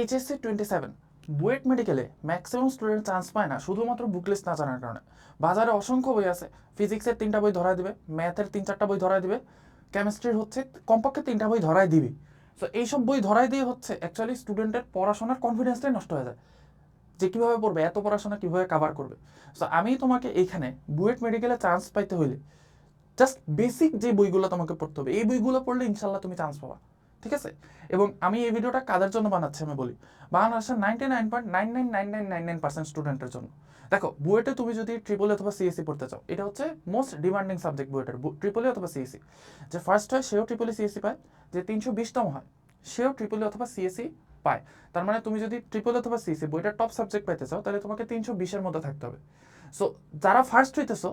HSC twenty seven BUET মেডিকেলে maximum student chance পায় না, শুধুমাত্র বুকলেস না জানার কারণে। বাজারে অসংখ্য বই আছে ফিজিক্সের তিনটা বই ধরায় দিবে ম্যাথের তিন চারটা বই ধরায় দিবে কেমিস্ট্রির হচ্ছে কমপক্ষে তিনটা বই ধরায় দিবে। সো এইসব বই ধরায় দিয়ে হচ্ছে অ্যাকচুয়ালি স্টুডেন্টের পড়াশোনার কনফিডেন্সটাই নষ্ট হয়ে যায়। যে কীভাবে পড়বে, এত পড়াশোনা কীভাবে কাভার করবে? সো আমি তোমাকে এইখানে বুয়েট মেডিকেলে চান্স পাইতে হইলে জাস্ট বেসিক যে বইগুলো তোমাকে পড়তে হবে, এই বইগুলো পড়লে ইনশাল্লাহ তুমি চান্স পাবা। ঠিক আছে? এবং আমি এই ভিডিওটা কাদের জন্য বানাচ্ছি আমি বলি? বাংলাদেশের ninety nine point nine nine nine nine nine nine percent স্টুডেন্টের জন্য। দেখো, বুয়েটে তুমি যদি ট্রিপল অথবা সিএসসি পড়তে চাও, এটা হচ্ছে মোস্ট ডিমান্ডিং সাবজেক্ট বুয়েটের। ট্রিপল অথবা সিএসসি যে ফার্স্ট হয়, সেও ট্রিপলি সিএসসি পায়। যে তিনশো বিশতম হয়, সেও ট্রিপলি অথবা সিএসসি পায়। তার মানে তুমি যদি ট্রিপল অথবা সিএসসি বইটার টপ সাবজেক্ট পাইতে চাও, তাহলে তোমাকে তিনশো বিশের মধ্যে থাকতে হবে। সো যারা ফার্স্ট হইতেছো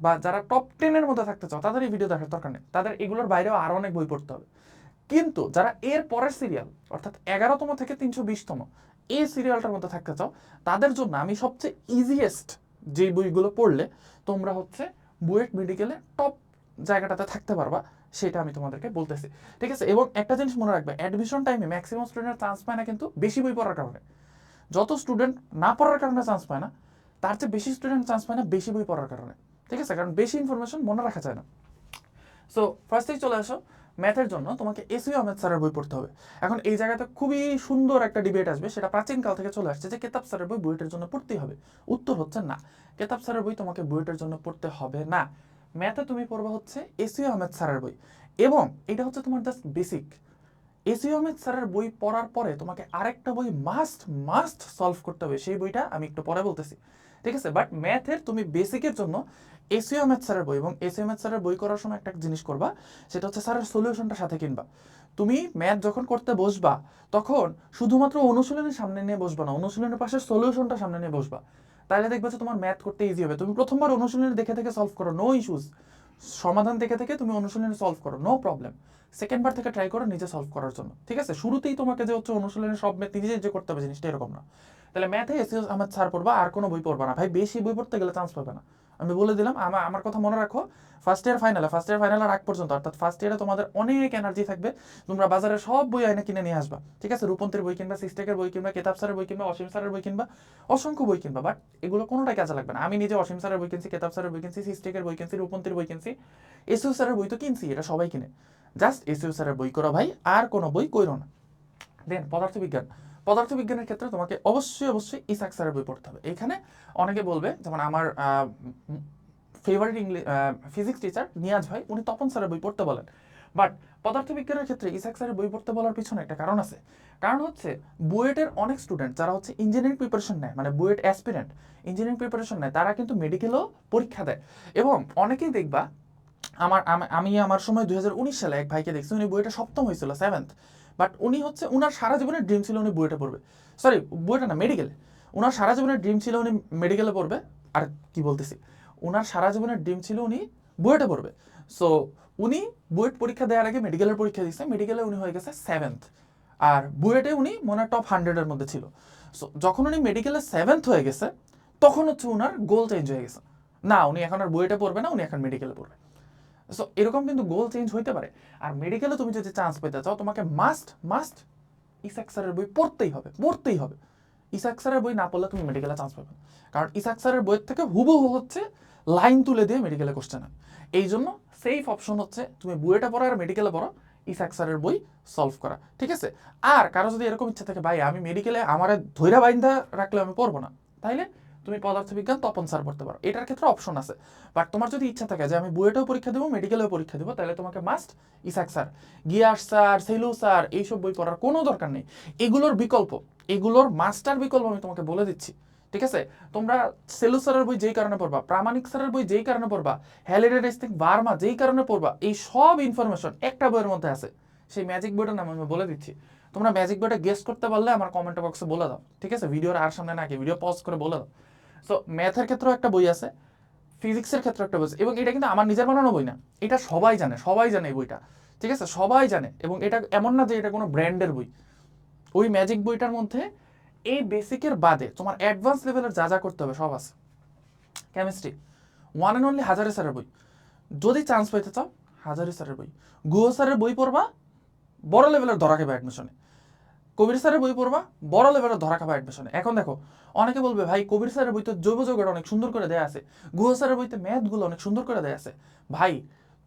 বা যারা টপ টেনের মধ্যে থাকতে চাও, তাদের এই ভিডিও দেখার দরকার নেই। তাদের এগুলোর বাইরেও আরও অনেক বই পড়তে হবে। কিন্তু যারা এর পরের সিরিয়াল অর্থাৎ এগারোতম থেকে তিনশো বিশতম, এই সিরিয়ালটার মধ্যে থাকতে চাও, তাদের জন্য আমি সবচেয়ে ইজিয়েস্ট যে বইগুলো পড়লে, তোমরা হচ্ছে বুয়েট মেডিকেলে টপ জায়গাটাতে থাকতে পারবা, সেটা আমি তোমাদেরকে বলতেছি। ঠিক আছে? এবং একটা জিনিস মনে রাখবে অ্যাডমিশন টাইমে ম্যাক্সিমাম স্টুডেন্ট চান্স পায় না কিন্তু বেশি বই পড়ার কারণে। যত স্টুডেন্ট না পড়ার কারণে চান্স পায় না, তার চেয়ে বেশি স্টুডেন্ট চান্স পায় না বেশি বই পড়ার কারণে। ঠিক আছে? কারণ বেশি ইনফরমেশন মনে রাখা যায় না। সো ফার্স্টেই চলে আসো। ম্যাথের জন্য তোমাকে এসিও আহমেদ স্যারের বই পড়তে হবে। এখন এই জায়গাতে খুবই সুন্দর একটা ডিবেট আসবে, সেটা প্রাচীনকাল থেকে চলে আসছে যে কেতাব স্যারের বই বুয়েটের জন্য পড়তেই হবে। উত্তর হচ্ছে না। কেতাব স্যারের বই তোমাকে বুয়েটের জন্য পড়তে হবে না। ম্যাথে তুমি পড়বা হচ্ছে এসিও আহমেদ স্যারের বই। এবং এটা হচ্ছে তোমার জাস্ট বেসিক এসিও আহমেদ স্যারের বই পড়ার পরে তোমাকে আরেকটা বই মাস্ট মাস্ট সলভ করতে হবে। সেই বইটা আমি একটু পরে বলতেছি। ঠিক আছে? বাট ম্যাথের তুমি বেসিকের জন্য এসিও ম্যাথ স্যারের বই এবং এসিও ম্যাথ স্যারের বই করার সময় একটা জিনিস করবা, সেটা হচ্ছে স্যারের সলিউশনটা সাথে কিনবা। তুমি ম্যাথ যখন করতে বসবা, তখন শুধুমাত্র অনুশীলনের সামনে নিয়ে বসবা না, অনুশীলনের পাশে সলিউশনটা সামনে নিয়ে বসবা। তাহলে দেখবে যে তোমার ম্যাথ করতে ইজি হবে। তুমি প্রথমবার অনুশীলনে দেখে থেকে সলভ করো নো ইস্যুস সমাধান দেখে থেকে তুমি অনুশীলনে সলভ করো নো প্রবলেম সেকেন্ড বার থেকে ট্রাই করো নিজে সলভ করার জন্য, ঠিক আছে? শুরুতেই তোমাকে যে হচ্ছে অনুশীলনে সব ম্যাথ নিজে যে করতে হবে, জিনিসটা এরকম না। তাহলে ম্যাথে এসিও আমার ছাড় পড়বা, আর কোনো বই পড়বা না। ভাই, বেশি বই পড়তে গেলে চান্স পাবে না। আমি বলে দিলাম আমার আমার কথা মনে রাখো ফার্স্ট ইয়ার ফাইনালে ফার্স্ট ইয়ার ফাইনালের আগ পর্যন্ত, অর্থাৎ ফার্স্ট ইয়ারে তোমাদের অনেক এনার্জি থাকবে, তোমরা বাজারে সব বই আইনে কিনে নিয়ে আসবা, ঠিক আছে? রূপন্তের বই কিনবা সিস্টেকের বই কিনবা, কেতাব স্যারের বই কিনবা, অসীম স্যারের বই কিনবা, অসংখ্য বই কিনবা বাট এগুলো কোনোটাই কাজে লাগবে না। আমি নিজে অসীম স্যারের বই কিনছি, কেতাব স্যারের বই কিনছি সিস্টেকের বই কিনছি, রূপন্তের বই কিনছি এসিউ স্যারের বই তো কিনছি, এটা সবাই কিনে। জাস্ট এসিউ স্যারের বই করো ভাই, আর কোনো বই কইরো না। দেন পদার্থবিজ্ঞান। পদার্থবিজ্ঞানের ক্ষেত্রে তোমাকে অবশ্যই অবশ্যই ইসাক স্যারের বই পড়তে হবে। এখানে অনেকে বলবে, যেমন আমার favourite English physics teacher Niaz ভাই, উনি তপন স্যারের বই পড়তে বলেন। বাট পদার্থবিজ্ঞানের ক্ষেত্রে ইসাক স্যারের বই পড়তে বলার পিছনে একটা কারণ আছে। কারণ হচ্ছে, বুয়েটের অনেক স্টুডেন্ট যারা হচ্ছে ইঞ্জিনিয়ারিং প্রিপারেশন নেয় মানে বুয়েট অ্যাসপিরেন্ট ইঞ্জিনিয়ারিং প্রিপারেশন নেয়, তারা কিন্তু মেডিকেলও পরীক্ষা দেয়। এবং অনেকেই দেখবা, আমার, আমি আমার সময় দুই হাজার উনিশ সালে এক ভাইকে দেখছি, উনি বইটা সপ্তম হয়েছিল সেভেন্থ বাট উনি হচ্ছে ওনার সারা জীবনের ড্রিম ছিল উনি বইটা পড়বে। সরি বইটা না মেডিকেলে ওনার সারা জীবনের ড্রিম ছিল উনি মেডিকেলে পড়বে। আর কি বলতেছি? ওনার সারা জীবনের ড্রিম ছিল উনি বুয়েটে পড়বে। সো উনি বুয়েট পরীক্ষা দেওয়ার আগে মেডিকেলের পরীক্ষা দিয়েছে। মেডিকেলে উনি হয়ে গেছে সেভেন্থ আর বুয়েটে উনি মনে টপ হান্ড্রেডের মধ্যে ছিল। সো যখন উনি মেডিকেলে সেভেন্থ হয়ে গেছে, তখন হচ্ছে উনার গোল চেঞ্জ হয়ে গেছে। না, উনি এখন আর বুয়েটে পড়বে না, উনি এখন মেডিকেলে পড়বে। সো এরকম কিন্তু গোল চেঞ্জ হইতে পারে। আর মেডিকেলে তুমি যদি চান্স পেতে চাও, তোমাকে মাস্ট মাস্ট ইসাক স্যারের বই পড়তেই হবে পড়তেই হবে। ইসাক স্যারের বই না পড়লে তুমি মেডিকেলে চান্স পাবে না। কারণ ইসাক স্যারের বইয়ের থেকে হুবহু হচ্ছে লাইন তুলে দিয়ে মেডিকেলে কোশ্চেন হয় এই জন্য সেফ অপশন হচ্ছে তুমি বুয়েটা পড়ো আর মেডিকেলে পড়ো ইসাক স্যারের বই সলভ করা। ঠিক আছে? আর কারও যদি এরকম ইচ্ছা থাকে, ভাই, আমি মেডিকেলে আমার ধৈরা বাইন্দা রাখলে আমি পড়ব না। তাইলে তুমি পদার্থবিজ্ঞান তপন স্যার পড়তে পারো। এটার ক্ষেত্রে অপশন আছে। বাট তোমার যদি ইচ্ছা থাকে যে আমি বুয়েটেও পরীক্ষা দেবো মেডিকেলেও পরীক্ষা দেবো, তাহলে তোমাকে must Isak sir Giyas sir Selu sir এইসব বই পড়ার কোনো দরকার নেই। এগুলোর বিকল্প, এগুলোর মাস্টার বিকল্প আমি তোমাকে বলে দিচ্ছি। ঠিক আছে? তোমরা সেলু স্যারের বই যেই কারণে পড়বা, প্রামাণিক স্যারের বই যেই কারণে পড়বা হ্যালিডেস্টিক বার্মা যেই কারণে পড়বা, এই সব ইনফরমেশন একটা বইয়ের মধ্যে আছে। সেই ম্যাজিক বইটার নাম আমি বলে দিচ্ছি। তোমরা ম্যাজিক বইটা গেস্ট করতে পারলে আমার কমেন্ট বক্সে বলে দাও। ঠিক আছে? ভিডিওর আর সামনে নাকি ভিডিও পজ করে বলে দাও। সো ম্যাথের ক্ষেত্রেও একটা বই আছে ফিজিক্সের ক্ষেত্রে একটা বই আছে, এবং এটা কিন্তু আমার নিজের বানানো বই না, এটা সবাই জানে সবাই জানে এই বইটা, ঠিক আছে? সবাই জানে, এবং এটা এমন না যে এটা কোনো ব্র্যান্ডের বই। ওই ম্যাজিক বইটার মধ্যে এই বেসিকের বাদে তোমার অ্যাডভান্স লেভেলের যা যা করতে হবে সব আছে। কেমিস্ট্রি ওয়ান অ্যান্ড অনলি হাজারে স্যারের বই। যদি চান্স পাইতে চাও, হাজারে স্যারের বই। গুহ স্যারের বই পড়বা, বড় লেভেলের খাবে অ্যাডমিশনে কবির স্যারের বই পড়বা? বড় লেভেলের ধরা খাবা অ্যাডমিশনে এখন দেখো, অনেকে বলবে, ভাই, কবির স্যারের বইতে জৈব যৌগটা অনেক সুন্দর করে দেয়া আছে। গুহ স্যারের বইতে ম্যাথগুলো অনেক সুন্দর করে দেয়া আছে। ভাই,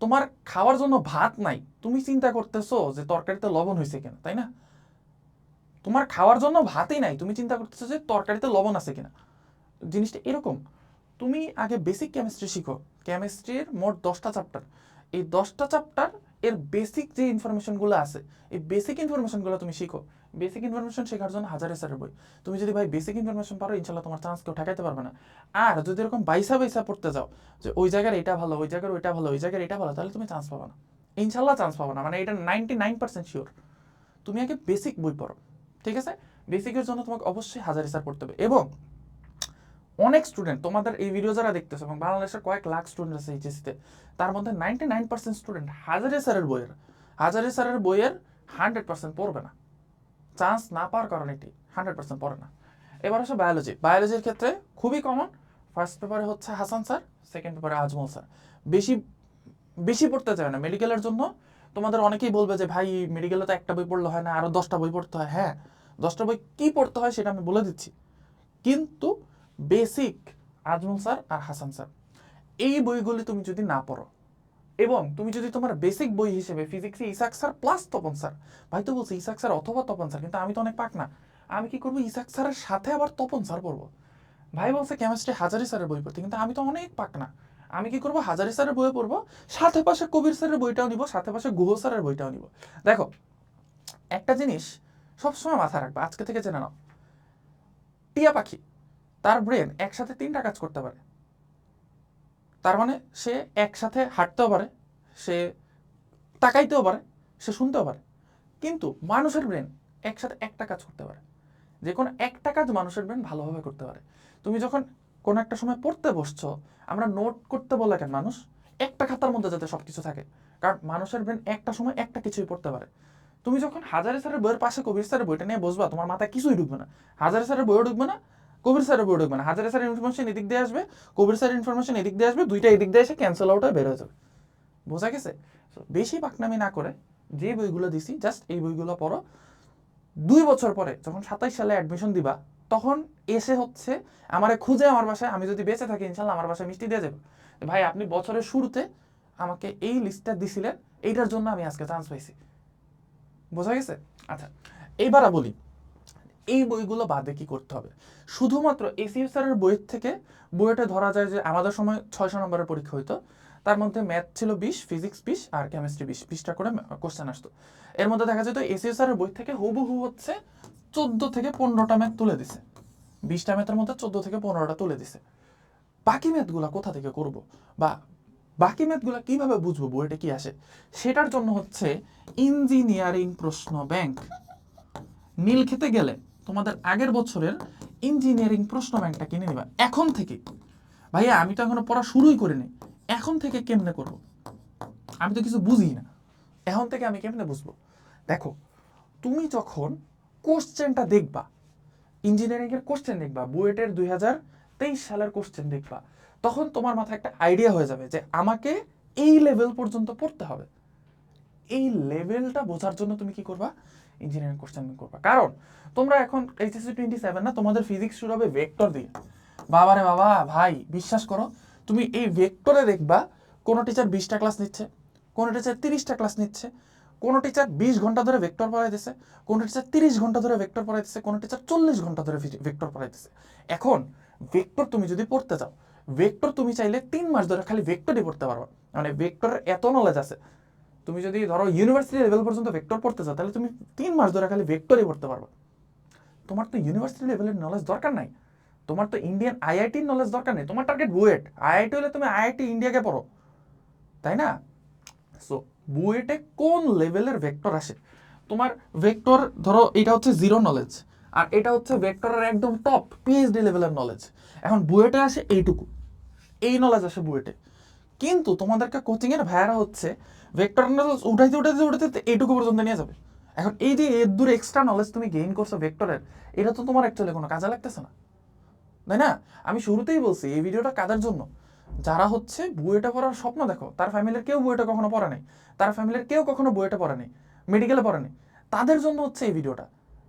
তোমার খাওয়ার জন্য ভাত নাই। তুমি চিন্তা করতেছো যে তরকারিতে লবণ হয়েছে কিনা, তাই না? তোমার খাওয়ার জন্য ভাতই নাই। তুমি চিন্তা করতেছো যে তরকারিতে লবণ আছে কিনা। জিনিসটা এরকম। তুমি আগে বেসিক কেমিস্ট্রি শিখো। কেমিস্ট্রির মোট দশটা চ্যাপ্টার এই দশটা চ্যাপ্টার এর বেসিক যে ইনফরমেশনগুলো আছে, এই বেসিক ইনফরমেশনগুলো তুমি শিখো। বেসিক ইনফরমেশন শেখার জন্য হাজারে স্যারের বই। তুমি যদি ভাই বেসিক ইনফরমেশন পারো, ইনশাল্লাহ তোমার চান্স কেউ ঠেকাইতে পারবে না। আর যদি এরকম বাইসা বাইসা পড়তে যাও, যে ওই জায়গার এটা ভালো, ওই জায়গার ওইটা ভালো, ওই জায়গার এটা ভালো, তাহলে তুমি চান্স পাবে না। ইনশাল্লাহ চান্স পাবে না মানে এটা নাইনটি নাইন পার্সেন্ট শিওর তুমি আগে বেসিক বই পড়ো, ঠিক আছে? বেসিকের জন্য তোমাকে অবশ্যই হাজার স্যার পড়তে হবে। এবং অনেক স্টুডেন্ট তোমাদের এই ভিডিও যারা দেখতেছে, এবং বাংলাদেশের কয়েক লাখ স্টুডেন্ট আছে এইচএসিতে তার মধ্যে নাইনটি নাইন পার্সেন্ট স্টুডেন্ট হাজারে স্যারের বইয়ের, হাজারে স্যারের বইয়ের হান্ড্রেড পার্সেন্ট পড়বে না। চান্স না পাওয়ার কারণে এটি হান্ড্রেড পার্সেন্ট পড়ে না। এবার আসে বায়োলজি বায়োলজির ক্ষেত্রে খুবই কমন ফার্স্ট পেপারে হচ্ছে হাসান স্যার সেকেন্ড পেপারে আজমল স্যার বেশি বেশি পড়তে চায় না মেডিকেলের জন্য। তোমাদের অনেকেই বলবে যে, ভাই মেডিকেলে তো একটা বই পড়লে হয় না আরও দশটা বই পড়তে হয়। হ্যাঁ দশটা বই কী পড়তে হয় সেটা আমি বলে দিচ্ছি। কিন্তু বেসিক আজমল স্যার আর হাসান স্যার এই বইগুলি তুমি যদি না পড়ো এবং তুমি যদি তোমার বেসিক বই হিসেবে ফিজিক্সে Isak sir plus Tapan sir, ভাই তো বলছি ইসাক স্যার অথবা তপন স্যার, কিন্তু আমি তো অনেক পাক না আমি কি করব? ইসাক স্যারের সাথে আবার তপন স্যার পড়ব। ভাই বলছে কেমিস্ট্রি হাজারি স্যারের বই পড়তে, কিন্তু আমি তো অনেক পাক না আমি কি করব? হাজারি স্যারের বই পড়ব, সাথে পাশে কবির স্যারের বইটাও নিব, সাথে পাশে গুহ স্যারের বইটাও নিব। দেখো, একটা জিনিস সবসময় মাথায় রাখবে, আজকে থেকে জেনে নাও। টিয়া পাখি, তার ব্রেন একসাথে তিনটা কাজ করতে পারে। তার মানে সে একসাথে হাঁটতেও পারে, সে তাকাইতেও পারে, সে শুনতেও পারে। কিন্তু মানুষের ব্রেন একসাথে একটা কাজ করতে পারে। যে কোনো একটা কাজ মানুষের ব্রেন ভালোভাবে করতে পারে। তুমি যখন কোনো একটা সময় পড়তে বসছো, আমরা নোট করতে বলে কেন মানুষ? একটা খাতার মধ্যে যাতে সব কিছু থাকে। কারণ মানুষের ব্রেন একটা সময় একটা কিছুই পড়তে পারে। তুমি যখন হাজারে স্যারের বইয়ের পাশে কবির স্যারের বইটা নিয়ে বসবা, তোমার মাথায় কিছুই ঢুকবে না। হাজারে স্যারের বইও ঢুকবে না কবির স্যারের বই ঢুকবে না। হাজারে স্যারের ইনফরমেশন এদিক দিয়ে আসবে, কবির স্যার ইনফরমেশন এদিক দিয়ে আসবে, দুইটা এদিক দিয়ে এসে ক্যান্সেল আউট হয়ে বের হয়ে যাবে। বোঝা গেছে? বেশি পাকনামি না করে যে বইগুলো দিছি জাস্ট এই বইগুলো পড়ো। দুই বছর পরে যখন সাতাইশ সালে অ্যাডমিশন দিবা, তখন এসে হচ্ছে আমারে খুঁজে আমার বাসায়, আমি যদি বেঁচে থাকি, ইনশাল্লাহ আমার বাসায় মিষ্টি দিয়ে যাবে। ভাই, আপনি বছরের শুরুতে আমাকে এই লিস্টটা দিছিলেন, এইটার জন্য আমি আজকে চান্স পাইছি। বোঝা গেছে? আচ্ছা এইবার বলি এই বইগুলো বাদে কি করতে হবে? শুধুমাত্র এসিএস স্যারের বইয়ের থেকে বইটা ধরা যায় যে আমাদের সময় ছয়শো নম্বরের পরীক্ষা হইতো। তার মধ্যে ম্যাথ ছিল বিশ, ফিজিক্স বিশ আর কেমিস্ট্রি বিশ, বিশটা করে কোশ্চেন আসতো। এর মধ্যে দেখা যেত এসিএস স্যারের বই থেকে হুবহু হচ্ছে চোদ্দ থেকে পনেরোটা ম্যাথ তুলে দিছে। বিশটা ম্যাথের মধ্যে চোদ্দ থেকে পনেরোটা তুলে দিছে। বাকি ম্যাথগুলো কোথা থেকে করব? বা বাকি ম্যাথগুলো কীভাবে বুঝব বইটা কি আসে? সেটার জন্য হচ্ছে ইঞ্জিনিয়ারিং প্রশ্ন ব্যাংক। নীল খেতে গেলে তোমাদের আগের বছরের ইঞ্জিনিয়ারিং প্রশ্ন ব্যাংকটা কিনে নিবা। এখন থেকে। ভাইয়া, আমি তো এখনও পড়া শুরুই করিনি। এখন থেকে কেমনে করব? আমি তো কিছু বুঝি না। এখন থেকে আমি কেমনে বুঝব? দেখো, তুমি যখন কোশ্চেনটা দেখবা ইঞ্জিনিয়ারিং এর কোশ্চেন দেখবা, বুয়েটের দুই হাজার তেইশ সালের কোশ্চেন দেখবা, তখন তোমার মাথায় একটা আইডিয়া হয়ে যাবে যে আমাকে এই লেভেল পর্যন্ত পড়তে হবে। এই লেভেলটা বোঝার জন্য তুমি কি করবা? ইঞ্জিনিয়ারিং কোশ্চেন করবা। কারণ, তোমরা এখন এইচএসসি টোয়েন্টি সেভেন না, তোমাদের ফিজিক্স শুরু হবে ভেক্টর দিয়ে। বাবারে বাবা, ভাই, বিশ্বাস করো, তুমি এই ভেক্টরে দেখবা, কোনো টিচার বিশটা ক্লাস নিচ্ছে, কোনো টিচার তিরিশটা ক্লাস নিচ্ছে, কোনো টিচার বিশ ঘণ্টা ধরে ভেক্টর পড়াইতেছে, কোনো টিচার তিরিশ ঘণ্টা ধরে ভেক্টর পড়াইতেছে, কোনো টিচার চল্লিশ ঘণ্টা ধরে ভেক্টর পড়াইতেছে। এখন ভেক্টর তুমি যদি পড়তে চাও ভেক্টর তুমি চাইলে তিন মাস ধরে খালি ভেক্টরই পড়তে পারবা। মানে ভেক্টরের এত নলেজ আছে তুমি যদি ধরো ইউনিভার্সিটি লেভেল পর্যন্ত ভেক্টর পড়তে চাও, তাহলে তুমি তিন মাস ধরে খালি ভেক্টরই পড়তে পারবে। তোমার তো ইউনিভার্সিটি লেভেলের নলেজ দরকার নাই। তোমার তো ইন্ডিয়ান আইআইটির নলেজ দরকার নেই। তোমার টার্গেট বুয়েট। আইআইটি হলে তুমি আইআইটি ইন্ডিয়াকে পড়ো। তাই না? সো বুয়েটে কোন লেভেলের ভেক্টর আসে? তোমার ভেক্টর ধরো এটা হচ্ছে জিরো নলেজ আর এটা হচ্ছে ভেক্টরের একদম টপ পিএইচডি লেভেলের নলেজ এখন বুয়েটে আসে এইটুকু। এই নলেজ আসে বুয়েটে। কিন্তু তোমাদেরকে কোচিংয়ের ভাইয়ারা হচ্ছে ভেক্টর নলেজ উঠাইতে উঠাইতে উঠাইতে এইটুকু পর্যন্ত নিয়ে যাবে। এখন এই যে এর দূর এক্সট্রা নলেজ তুমি গেইন করছ ভেক্টরের এটা তো তোমার অ্যাকচুয়ালি কোনো কাজে লাগতেছে না। তাই না? আমি শুরুতেই বলছি, এই ভিডিওটা কাদের জন্য? যারা হচ্ছে বুয়েটা পড়ার স্বপ্ন দেখো, তার ফ্যামিলির কেউ বুয়েটা কখনো পড়া নেই, তার ফ্যামিলির কেউ কখনো বুয়েটা পড়ে নেই মেডিকেলে পড়া নেই। তাদের জন্য হচ্ছে এই ভিডিওটা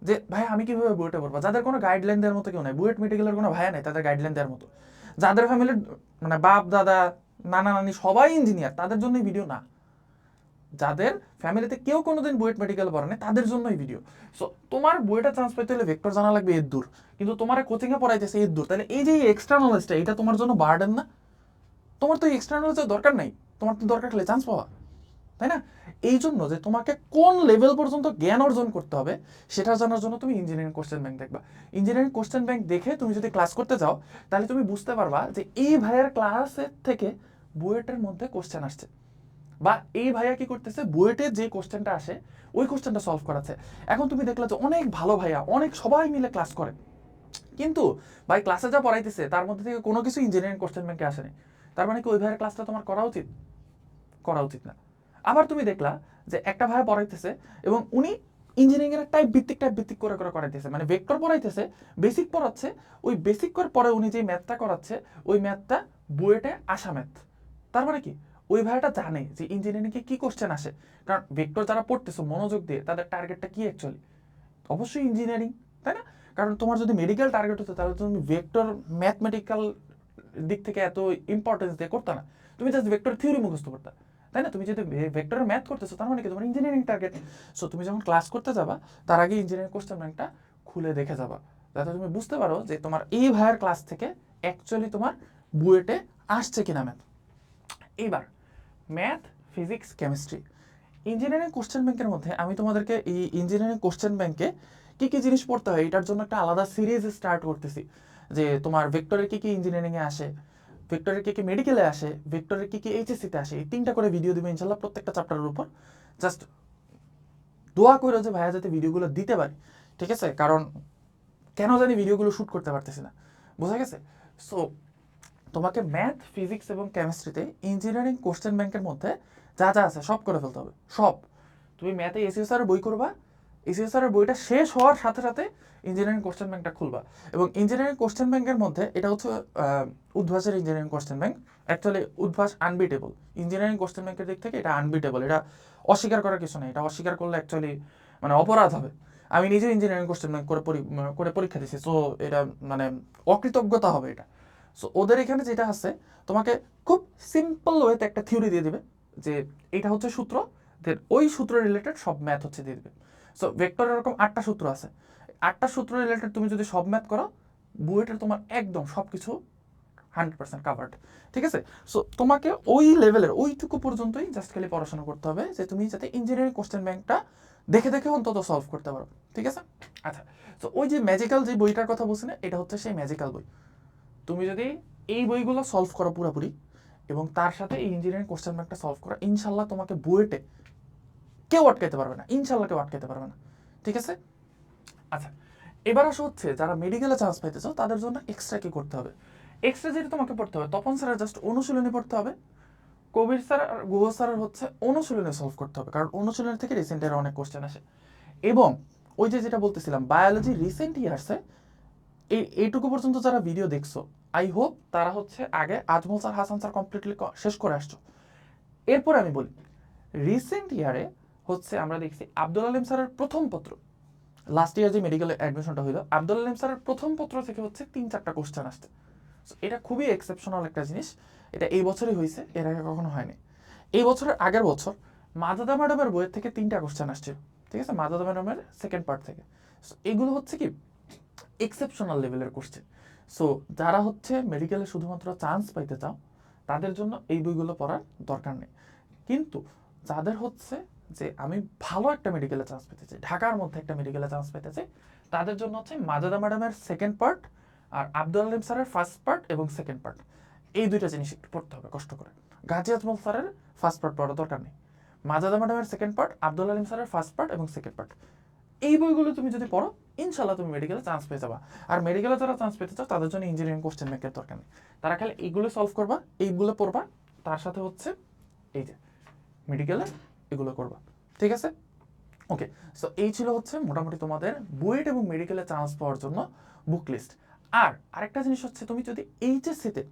যে ভাই আমি কীভাবে বুয়েটে পড়ব? যাদের কোনো গাইডলাইন দেওয়ার মতো কেউ নাই বুয়েট মেডিকেলের কোনো ভাইয়া নাই, তাদের গাইডলাইন দেওয়ার মতো। যাদের ফ্যামিলির মানে বাপ, দাদা, নানা, নানি সবাই ইঞ্জিনিয়ার তাদের জন্যই ভিডিও না। যাদের ফ্যামিলিতে কেউ কোনোদিন বুয়েট মেডিকেল পড়ে না তাদের জন্যই ভিডিও সো তোমার বুয়েটা চান্স পেতে হলে ভেক্টর জানা লাগবে এর দূর। কিন্তু তোমার কোচিংয়ে পড়াইতেছে এর দূর। তাহলে এই যে এক্সট্রা নলেজটা এটা তোমার জন্য বার্ডেন না? তোমার তো এক্সট্রা নলেজের দরকার নাই। তোমার তো দরকার হলে চান্স পাওয়া। তাই না? এই জন্য যে তোমাকে কোন লেভেল পর্যন্ত জ্ঞান অর্জন করতে হবে, সেটা জানার জন্য তুমি ইঞ্জিনিয়ারিং কোশ্চেন ব্যাংক দেখবা। ইঞ্জিনিয়ারিং কোশ্চেন ব্যাংক দেখে তুমি যদি ক্লাস করতে যাও, তাহলে তুমি বুঝতে পারবা যে এই ভাইয়ের ক্লাসের থেকে বুয়েটের মধ্যে কোশ্চেন আসছে। বা এই ভাইয়া কি করতেছে? বুয়েটে যে কোশ্চেনটা আসে, ওই কোশ্চেনটা সলভ করাচ্ছে। এখন তুমি দেখলে যে অনেক ভালো ভাইয়া, অনেক সবাই মিলে ক্লাস করে। কিন্তু ভাই ক্লাসে যা পড়াইতেছে, তার মধ্যে থেকে কোনো কিছু ইঞ্জিনিয়ারিং কোশ্চেন ব্যাংকে আসেনি। তার মানে কি ওই ভাইয়ের ক্লাসটা তোমার করা উচিত? করা উচিত না। আবার তুমি দেখলা যে একটা ভাইয়া পড়াইতেছে এবং উনি ইঞ্জিনিয়ারিং এর টাইপ ভিত্তিক টাইপ ভিত্তিক করে করে করাইতেছে। মানে ভেক্টর পড়াইতেছে বেসিক পড়াচ্ছে, ওই বেসিক করার পরে উনি যে ম্যাথটা করাচ্ছে, ওই ম্যাথটা বুয়েটে আসা ম্যাথ তার মানে কি? ওই ভাইয়াটা জানে যে ইঞ্জিনিয়ারিংয়ে কি কোশ্চেন আসে। কারণ ভেক্টর যারা পড়তেছো মনোযোগ দিয়ে তাদের টার্গেটটা কি অ্যাকচুয়ালি অবশ্যই ইঞ্জিনিয়ারিং তাই না? কারণ তোমার যদি মেডিকেল টার্গেট হতো তাহলে তুমি ভেক্টর ম্যাথমেটিক্যাল দিক থেকে এত ইম্পর্টেন্স দিয়ে করতে না। তুমি জাস্ট ভেক্টর থিওরি মুখস্থ করতে, তাই না? তুমি যদি ভেক্টরের ম্যাথ করতেছো তার মানে কি? তোমার ইঞ্জিনিয়ারিং টার্গেট সো তুমি যখন ক্লাস করতে যাবা, তার আগে ইঞ্জিনিয়ারিং কোশ্চেন ব্যাংকটা খুলে দেখে যাবা। যাতে তুমি বুঝতে পারো যে তোমার এই ভাইয়ের ক্লাস থেকে অ্যাকচুয়ালি তোমার বুয়েটে আসছে কিনা ম্যাথ এইবার math, physics, chemistry. Engineering question ব্যাংকের মধ্যে আমি তোমাদেরকে এই ইঞ্জিনিয়ারিং কোশ্চেন ব্যাংকে কী কী জিনিস পড়তে হয়, এটার জন্য একটা আলাদা সিরিজ স্টার্ট করতেছি। যে তোমার ভেক্টরের কী কী ইঞ্জিনিয়ারিংয়ে আসে, ভেক্টরের কী কী মেডিকেলে আসে, ভেক্টরের কী কি এইচএসসিতে আসে, এই তিনটা করে ভিডিও দেবে ইনশাল্লাহ প্রত্যেকটা চ্যাপ্টারের উপর। জাস্ট দোয়া করে যে ভাইয়া যাতে ভিডিওগুলো দিতে পারি, ঠিক আছে? কারণ কেন জানি ভিডিওগুলো শ্যুট করতে পারতেছি না, বোঝা গেছে? সো তোমাকে ম্যাথ ফিজিক্স এবং কেমিস্ট্রিতে ইঞ্জিনিয়ারিং কোশ্চেন ব্যাংকের মধ্যে যা যা আছে সব করে ফেলতে হবে। সব। তুমি ম্যাথে এসিএসআর বই করবা এসিএসআর বইটা শেষ হওয়ার সাথে সাথে ইঞ্জিনিয়ারিং কোশ্চেন ব্যাংকটা খুলবা। এবং ইঞ্জিনিয়ারিং কোশ্চেন ব্যাংকের মধ্যে এটা হচ্ছে উদ্ভাসের engineering question bank actually Udvash unbeatable engineering question ব্যাংকের দিক থেকে এটা আনবিটেবল এটা অস্বীকার করার কিছু নেই। এটা অস্বীকার করলে অ্যাকচুয়ালি মানে অপরাধ হবে। আমি নিজেও ইঞ্জিনিয়ারিং কোশ্চেন ব্যাংক করে পরি- করে পরীক্ষা দিছি সো এটা মানে অকৃতজ্ঞতা হবে এটা। সো ওদের এখানে যেটা আছে, তোমাকে খুব সিম্পল ওয়েতে একটা থিওরি দিয়ে দিবে যে এটা হচ্ছে সূত্র দেন ওই সূত্র রিলেটেড সব ম্যাথ হচ্ছে দিয়ে দিবে। সো ভেক্টর এরকম আটটা সূত্র আছে। আটটা সূত্র রিলেটেড তুমি যদি সব ম্যাথ করো, বুয়েটের তোমার একদম সব কিছু হান্ড্রেড পার্সেন্ট কাভার্ড ঠিক আছে? সো তোমাকে ওই লেভেলের ওইটুকু পর্যন্তই জাস্ট খালি পড়াশোনা করতে হবে যে তুমি যাতে ইঞ্জিনিয়ারিং কোশ্চেন ব্যাংকটা দেখে দেখে অন্তত সলভ করতে পারো। ঠিক আছে? আচ্ছা। তো ওই যে ম্যাজিক্যাল যে বইটার কথা বলছি না, এটা হচ্ছে সেই ম্যাজিক্যাল বই। তুমি যদি এই বইগুলো সলভ করো পুরোপুরি এবং তার সাথে এই ইঞ্জিনিয়ারিং কোশ্চেন ব্যাংকটা সলভ করো, ইনশাল্লাহ তোমাকে বুয়েটে কেউ আটকাতে পারবে না, ইনশাল্লাহ কেউ আটকাতে পারবে না। ঠিক আছে? আচ্ছা এবার আসা হচ্ছে যারা মেডিকেলে চান্স পাইতে চাও তাদের জন্য এক্সট্রা কি করতে হবে? এক্সট্রা যেটা তোমাকে পড়তে হবে, তপন স্যারের জাস্ট অনুশীলনী পড়তে হবে। কবির স্যার আর গুহ স্যারের হচ্ছে অনুশীলনী সলভ করতে হবে, কারণ অনুশীলনী থেকে রিসেন্ট এর অনেক কোশ্চেন আসে। এবং ওই যে যেটা বলতেছিলাম বায়োলজি রিসেন্ট ইয়ার্সে এই এইটুকু পর্যন্ত যারা ভিডিও দেখছ আই হোপ তারা হচ্ছে আগে Azmal sir Hasan sir completely শেষ করে আসছো। এরপর আমি বলি রিসেন্ট ইয়ারে হচ্ছে আমরা দেখছি আব্দুল আলিম স্যারের প্রথম পত্র। লাস্ট ইয়ার যে মেডিকেল অ্যাডমিশনটা হইল আব্দুল আলিম স্যারের প্রথম পত্র থেকে হচ্ছে তিন চারটা কোশ্চেন আসছে। So, এটা খুবই এক্সেপশনাল একটা জিনিস। এটা এই বছরই হয়েছে এর আগে কখনো হয়নি। এই বছরের আগের বছর মাজাদা ম্যাডামের বইয়ের থেকে তিনটা কোশ্চেন আসছে ঠিক আছে? মাদাদা ম্যাডামের সেকেন্ড পার্ট থেকে। So, এগুলো হচ্ছে কি এক্সেপশনাল লেভেলের কোশ্চেন সো যারা হচ্ছে মেডিকেলে শুধুমাত্র চান্স পাইতে চাও, তাদের জন্য এই বইগুলো পড়ার দরকার নেই। কিন্তু যাদের হচ্ছে যে আমি ভালো একটা মেডিকেলে চান্স পেতে চাই, ঢাকার মধ্যে একটা মেডিকেলে চান্স পেতে চাই, তাদের জন্য হচ্ছে মাজাদা ম্যাডামের সেকেন্ড পার্ট আর আব্দুল আলিম স্যারের ফার্স্ট পার্ট এবং সেকেন্ড পার্ট এই দুইটা জিনিস একটু পড়তে হবে, কষ্ট করে। গাজী আজমল স্যারের ফার্স্ট পার্ট পড়ার দরকার নেই। মাজাদা ম্যাডামের সেকেন্ড পার্ট আব্দুল আলিম স্যারের ফার্স্ট পার্ট এবং সেকেন্ড পার্ট এই বইগুলো তুমি যদি পড়ো ইনশাল্লাহ তুমি মেডিকেলে চান্স পেয়ে যাবা। আর মেডিকেলে যারা চান্স পেতে চাও, তাদের জন্য ইঞ্জিনিয়ারিং কোশ্চেন ব্যাংকের দরকার নেই। তারা খালি এইগুলো সলভ করবা, এইগুলো পড়বা, তার সাথে হচ্ছে এই যে মেডিকেলে এগুলো করবা। ঠিক আছে? ওকে সো এই ছিল হচ্ছে মোটামুটি তোমাদের বুয়েট এবং মেডিকেলে চান্স পাওয়ার জন্য বুক লিস্ট আর আরেকটা জিনিস হচ্ছে, তুমি যদি এইচএসসিতে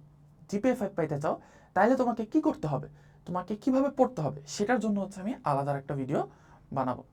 জিপিএ ফাইভ পাইতে চাও, তাহলে তোমাকে কি করতে হবে? তোমাকে কীভাবে পড়তে হবে? সেটার জন্য হচ্ছে আমি আলাদা একটা ভিডিও বানাবো।